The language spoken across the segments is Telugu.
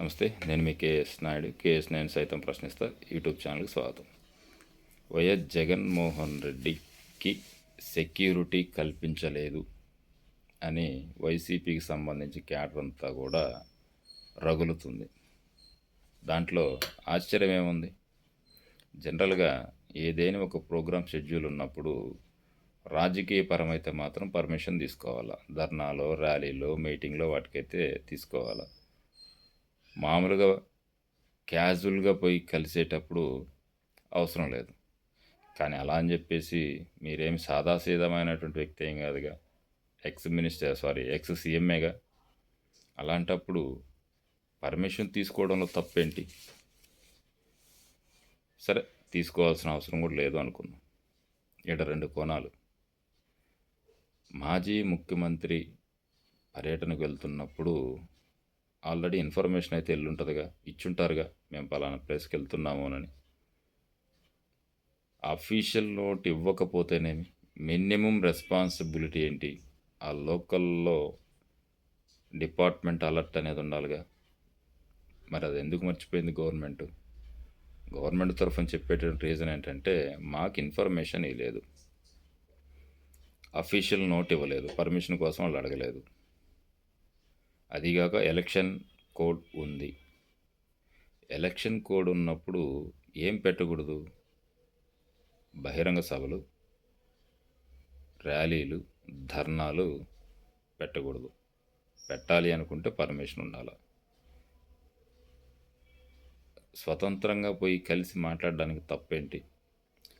నమస్తే నేను మీ కేఎస్ నాయుడు. కేఎస్ నేను సైతం ప్రశ్నిస్తా. యూట్యూబ్ ఛానల్కి స్వాగతం. వైఎస్ జగన్మోహన్ రెడ్డికి సెక్యూరిటీ కల్పించలేదు అని వైసీపీకి సంబంధించి క్యాడర్ అంతా కూడా రగులుతుంది. దాంట్లో ఆశ్చర్యం ఏముంది? జనరల్గా ఏదైనా ఒక ప్రోగ్రామ్ షెడ్యూల్ ఉన్నప్పుడు రాజకీయపరమైతే మాత్రం పర్మిషన్ తీసుకోవాలా? ధర్నాలో ర్యాలీలో మీటింగ్లో వాటికైతే తీసుకోవాలా? మామూలుగా క్యాజువల్గా పోయి కలిసేటప్పుడు అవసరం లేదు. కానీ అలా అని చెప్పేసి మీరేమి సాదాసీదమైనటువంటి వ్యక్తి ఏం కాదుగా. ఎక్స్ మినిస్టర్ సారీ ఎక్స్ సీఎంఏగా అలాంటప్పుడు పర్మిషన్ తీసుకోవడంలో తప్పేంటి? సరే తీసుకోవాల్సిన అవసరం కూడా లేదు అనుకుందాం ఇక్కడ రెండు కోణాలు. మాజీ ముఖ్యమంత్రి పర్యటనకు వెళ్తున్నప్పుడు ఆల్రెడీ ఇన్ఫర్మేషన్ అయితే ఎల్లుంటుందిగా ఇచ్చుంటారుగా మేము పలానా ప్లేస్కి వెళ్తున్నాము అని. అఫీషియల్ నోట్ ఇవ్వకపోతేనేమి మినిమం రెస్పాన్సిబిలిటీ ఏంటి? ఆ లోకల్లో డిపార్ట్మెంట్ అలర్ట్ అనేది ఉండాలిగా. మరి అది ఎందుకు మర్చిపోయింది గవర్నమెంట్? గవర్నమెంట్ తరఫున చెప్పేటువంటి రీజన్ ఏంటంటే మాకు ఇన్ఫర్మేషన్ ఇవ్వలేదు అఫీషియల్ నోట్ ఇవ్వలేదు. పర్మిషన్ కోసం వాళ్ళు అడగలేదు. అదిగాక ఎలక్షన్ కోడ్ ఉంది. ఎలక్షన్ కోడ్ ఉన్నప్పుడు ఏం పెట్టకూడదు? బహిరంగ సభలు ర్యాలీలు ధర్నాలు పెట్టకూడదు. పెట్టాలి అనుకుంటే పర్మిషన్ ఉండాలి. స్వతంత్రంగా పోయి కలిసి మాట్లాడడానికి తప్పేంటి?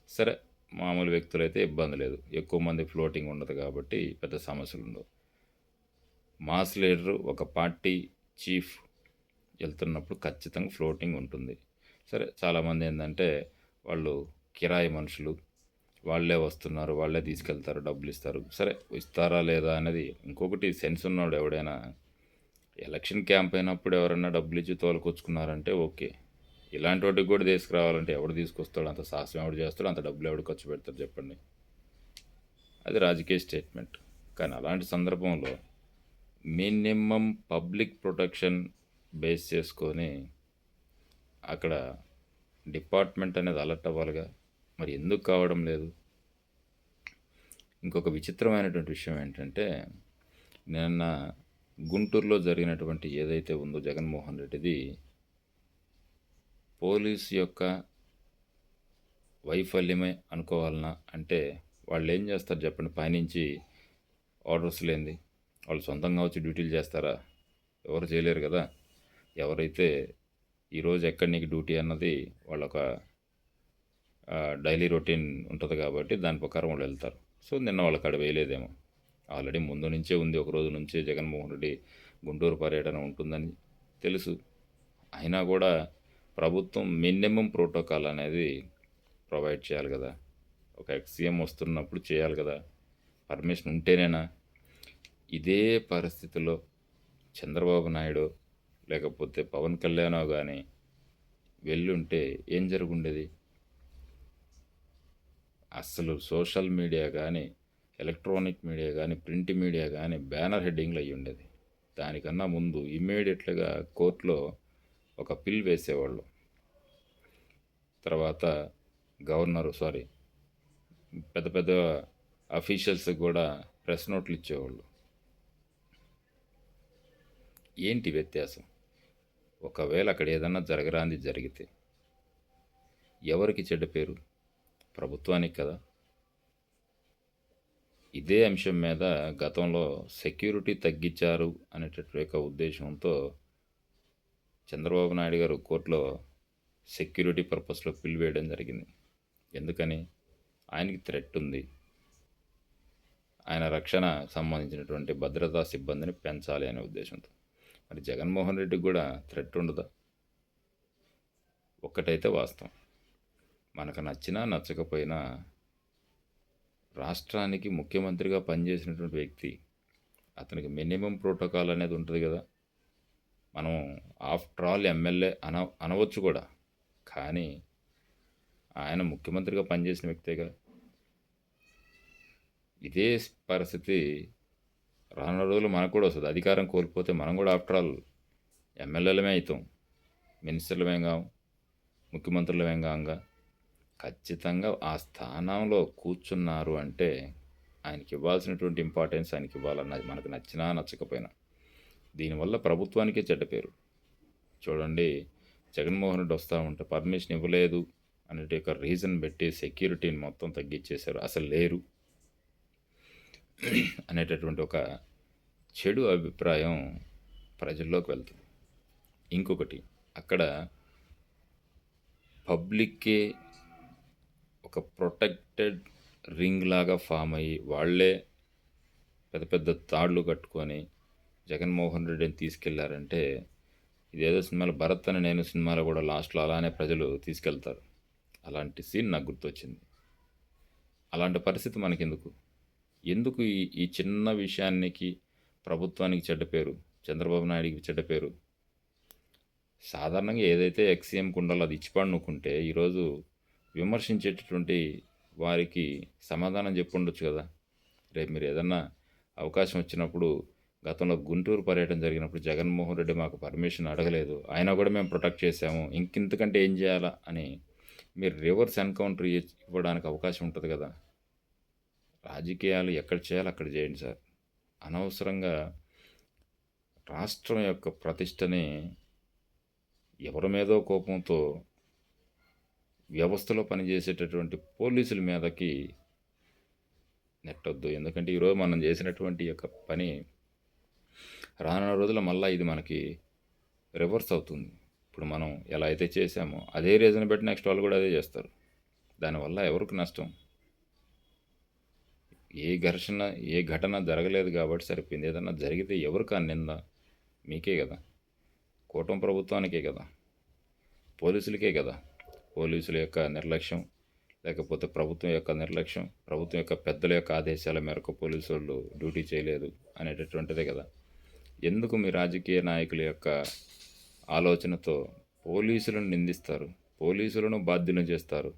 సరే మామూలు వ్యక్తులైతే ఇబ్బంది లేదు. ఎక్కువ మంది ఫ్లోటింగ్ ఉండదు కాబట్టి పెద్ద సమస్యలు ఉండవు. మాస్ లీడరు ఒక పార్టీ చీఫ్ వెళ్తున్నప్పుడు ఖచ్చితంగా ఫ్లోటింగ్ ఉంటుంది. సరే చాలామంది ఏంటంటే వాళ్ళు కిరాయి మనుషులు వాళ్ళే వస్తున్నారు వాళ్ళే తీసుకెళ్తారు డబ్బులు ఇస్తారు. సరే ఇస్తారా లేదా అనేది ఇంకొకటి సెన్స్ ఉన్నాడు ఎవడైనా ఎలక్షన్ క్యాంప్ అయినప్పుడు ఎవరైనా డబ్బులు ఇచ్చి తోలుకొచ్చుకున్నారంటే ఓకే. ఇలాంటి వాటికి కూడా తీసుకురావాలంటే ఎవడు తీసుకొస్తాడు? అంత సాహసం ఎవడు చేస్తాడు? అంత డబ్బులు ఎవడు ఖర్చు పెడతారు చెప్పండి. అది రాజకీయ స్టేట్మెంట్. కానీ అలాంటి సందర్భంలో మినిమం పబ్లిక్ ప్రొటెక్షన్ బేస్ చేసుకొని అక్కడ డిపార్ట్మెంట్ అనేది అలర్ట్ అవ్వాలిగా. మరి ఎందుకు కావడం లేదు? ఇంకొక విచిత్రమైనటువంటి విషయం ఏంటంటే నిన్న గుంటూరులో జరిగినటువంటి ఏదైతే ఉందో జగన్మోహన్ రెడ్డిది పోలీస్ యొక్క వైఫల్యమే అనుకోవాలన్నా అంటే వాళ్ళు ఏం చేస్తారు చెప్పండి? పైనుంచి ఆర్డర్స్ లేనిది. వాళ్ళు సొంతంగా వచ్చి డ్యూటీలు చేస్తారా? ఎవరు చేయలేరు కదా. ఎవరైతే ఈరోజు ఎక్కడ నీకు డ్యూటీ అన్నది వాళ్ళొక డైలీ రొటీన్ ఉంటుంది కాబట్టి దాని ప్రకారం వాళ్ళు వెళ్తారు. సో నిన్న వాళ్ళకి అక్కడ వేయలేదేమో. ఆల్రెడీ ముందు నుంచే ఉంది ఒక రోజు నుంచే జగన్మోహన్ రెడ్డి గుంటూరు పర్యటన ఉంటుందని తెలుసు. అయినా కూడా ప్రభుత్వం మినిమం ప్రోటోకాల్ అనేది ప్రొవైడ్ చేయాలి కదా. ఒక ఎక్స్ఎం వస్తున్నప్పుడు చేయాలి కదా. పర్మిషన్ ఉంటేనేనా ఇదే పరిస్థితిలో చంద్రబాబు నాయుడు లేకపోతే పవన్ కళ్యాణ్ కానీ వెళ్ళుంటే ఏం జరుగుండేది? అసలు సోషల్ మీడియా కానీ ఎలక్ట్రానిక్ మీడియా కానీ ప్రింట్ మీడియా కానీ బ్యానర్ హెడ్డింగ్లు అయ్యి ఉండేది. దానికన్నా ముందు ఇమ్మీడియట్గా కోర్టులో ఒక పిల్ వేసేవాళ్ళు. తర్వాత గవర్నరు సారీ పెద్ద పెద్ద అఫీషియల్స్ కూడా ప్రెస్ నోట్లు ఇచ్చేవాళ్ళు. ఏంటి వ్యత్యాసం? ఒకవేళ అక్కడ ఏదన్నా జరగరాంది జరిగితే ఎవరికి చెడ్డ పేరు? ప్రభుత్వానికి కదా. ఇదే అంశం మీద గతంలో సెక్యూరిటీ తగ్గించారు అనేటటువంటి ఉద్దేశంతో చంద్రబాబు నాయుడు గారు కోర్టులో సెక్యూరిటీ పర్పస్లో పిల్ వేయడం జరిగింది. ఎందుకని? ఆయనకి థ్రెట్ ఉంది. ఆయన రక్షణ సంబంధించినటువంటి భద్రతా సిబ్బందిని పెంచాలి అనే ఉద్దేశంతో. మరి జగన్మోహన్ రెడ్డికి కూడా థ్రెట్ ఉండదా. ఒక్కటైతే వాస్తవం. మనకు నచ్చినా నచ్చకపోయినా రాష్ట్రానికి ముఖ్యమంత్రిగా పనిచేసినటువంటి వ్యక్తి అతనికి మినిమం ప్రోటోకాల్ అనేది ఉంటుంది కదా. మనం ఆఫ్టర్ ఆల్ ఎమ్మెల్యే అన అనవచ్చు కూడా. కానీ ఆయన ముఖ్యమంత్రిగా పనిచేసిన వ్యక్తేగా ఇదే పరిస్థితి రానున్న రోజులు మనకు కూడా వస్తుంది. అధికారం కోల్పోతే మనం కూడా ఆఫ్టర్ ఆల్ ఎమ్మెల్యేలమే అవుతాం మినిస్టర్లమే కాం ముఖ్యమంత్రులమే కాంగా ఖచ్చితంగా ఆ స్థానంలో కూర్చున్నారు అంటే ఆయనకి ఇవ్వాల్సినటువంటి ఇంపార్టెన్స్ ఆయనకి ఇవ్వాలన్నది మనకు నచ్చినా నచ్చకపోయినా. దీనివల్ల ప్రభుత్వానికే చెడ్డ పేరు. చూడండి జగన్మోహన్ రెడ్డి వస్తూ ఉంటే పర్మిషన్ ఇవ్వలేదు అనేటి ఒక రీజన్ పెట్టి సెక్యూరిటీని మొత్తం తగ్గించేశారు అసలు లేరు. అనేటటువంటి ఒక చెడు అభిప్రాయం ప్రజల్లోకి వెళ్తుంది. ఇంకొకటి అక్కడ పబ్లిక్కే ఒక ప్రొటెక్టెడ్ రింగ్ లాగా ఫామ్ అయ్యి వాళ్ళే పెద్ద పెద్ద తాళ్ళు కట్టుకొని జగన్మోహన్ రెడ్డిని తీసుకెళ్ళారంటే ఇదేదో సినిమాలో భరత్ అని నేను సినిమాలో కూడా లాస్ట్లో అలానే ప్రజలు తీసుకెళ్తారు. అలాంటి సీన్ నాకు గుర్తొచ్చింది. అలాంటి పరిస్థితి మనకెందుకు? ఎందుకు ఈ ఈ చిన్న విషయానికి ప్రభుత్వానికి చెడ్డ పేరు చంద్రబాబు నాయుడికి చెడ్డ పేరు? సాధారణంగా ఏదైతే ఎక్సీఎంకి ఉండాలో అది ఇచ్చిపడునుకుంటే ఈరోజు విమర్శించేటటువంటి వారికి సమాధానం చెప్పుండొచ్చు కదా. రేపు మీరు ఏదన్నా అవకాశం వచ్చినప్పుడు గతంలో గుంటూరు పర్యటన జరిగినప్పుడు జగన్మోహన్ రెడ్డి మాకు పర్మిషన్ అడగలేదు ఆయన కూడా మేము ప్రొటెక్ట్ చేసాము ఇంకింతకంటే ఏం చేయాలా అని మీరు రివర్స్ ఎన్కౌంటర్ ఇవ్వడానికి అవకాశం ఉంటుంది కదా. రాజకీయాలు ఎక్కడ చేయాలో అక్కడ చేయండి సార్. అనవసరంగా రాష్ట్రం యొక్క ప్రతిష్టని ఎవరి మీదో కోపంతో వ్యవస్థలో పనిచేసేటటువంటి పోలీసుల మీదకి నెట్టొద్దు. ఎందుకంటే ఈరోజు మనం చేసినటువంటి యొక్క పని రానున్న రోజుల మళ్ళీ ఇది మనకి రివర్స్ అవుతుంది. ఇప్పుడు మనం ఎలా అయితే చేసామో అదే రీజన్ బట్టి నెక్స్ట్ వాళ్ళు కూడా అదే చేస్తారు. దానివల్ల ఎవరికి నష్టం? ఏ ఘర్షణ ఏ ఘటన జరగలేదు కాబట్టి సరిపోయింది. ఏదన్నా జరిగితే ఎవరికి ఆ నింద మీకే కదా. కూటమి ప్రభుత్వానికే కదా. పోలీసులకే కదా. పోలీసుల యొక్క నిర్లక్ష్యం లేకపోతే ప్రభుత్వం యొక్క నిర్లక్ష్యం ప్రభుత్వం యొక్క పెద్దల యొక్క ఆదేశాల మేరకు పోలీసు వాళ్ళు డ్యూటీ చేయలేదు అనేటటువంటిదే కదా. ఎందుకు మీ రాజకీయ నాయకుల యొక్క ఆలోచనతో పోలీసులను నిందిస్తారు? పోలీసులను బాధ్యులను చేస్తారు?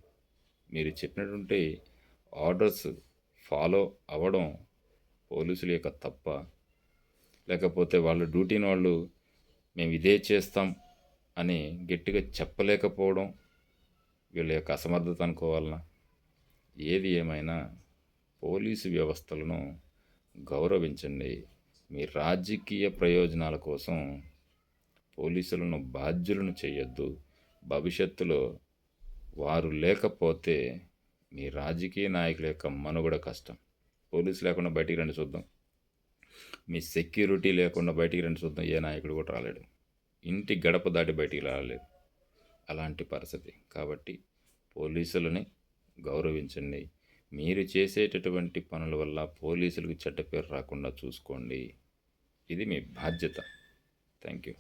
మీరు చెప్పినటువంటి ఆర్డర్స్ ఫాలో అవ్వడం పోలీసుల యొక్క తప్ప. లేకపోతే వాళ్ళ డ్యూటీని వాళ్ళు మేము ఇదే చేస్తాం అని గట్టిగా చెప్పలేకపోవడం వీళ్ళ యొక్క అసమర్థత అనుకోవాలన్నా ఏది ఏమైనా పోలీసు వ్యవస్థలను గౌరవించండి. మీ రాజకీయ ప్రయోజనాల కోసం పోలీసులను బాధ్యులను చేయొద్దు. భవిష్యత్తులో వారు లేకపోతే మీ రాజకీయ నాయకుల యొక్క మనుగడ కష్టం. పోలీసు లేకుండా బయటికి రండి చూద్దాం. మీ సెక్యూరిటీ లేకుండా బయటికి రండి చూద్దాం. ఏ నాయకుడు కూడా రాలేడు. ఇంటి గడప దాటి బయటికి రాలేదు. అలాంటి పరిస్థితి. కాబట్టి పోలీసులని గౌరవించండి. మీరు చేసేటటువంటి పనుల వల్ల పోలీసులకు చెడ్డ పేరు రాకుండా చూసుకోండి. ఇది మీ బాధ్యత. Thank you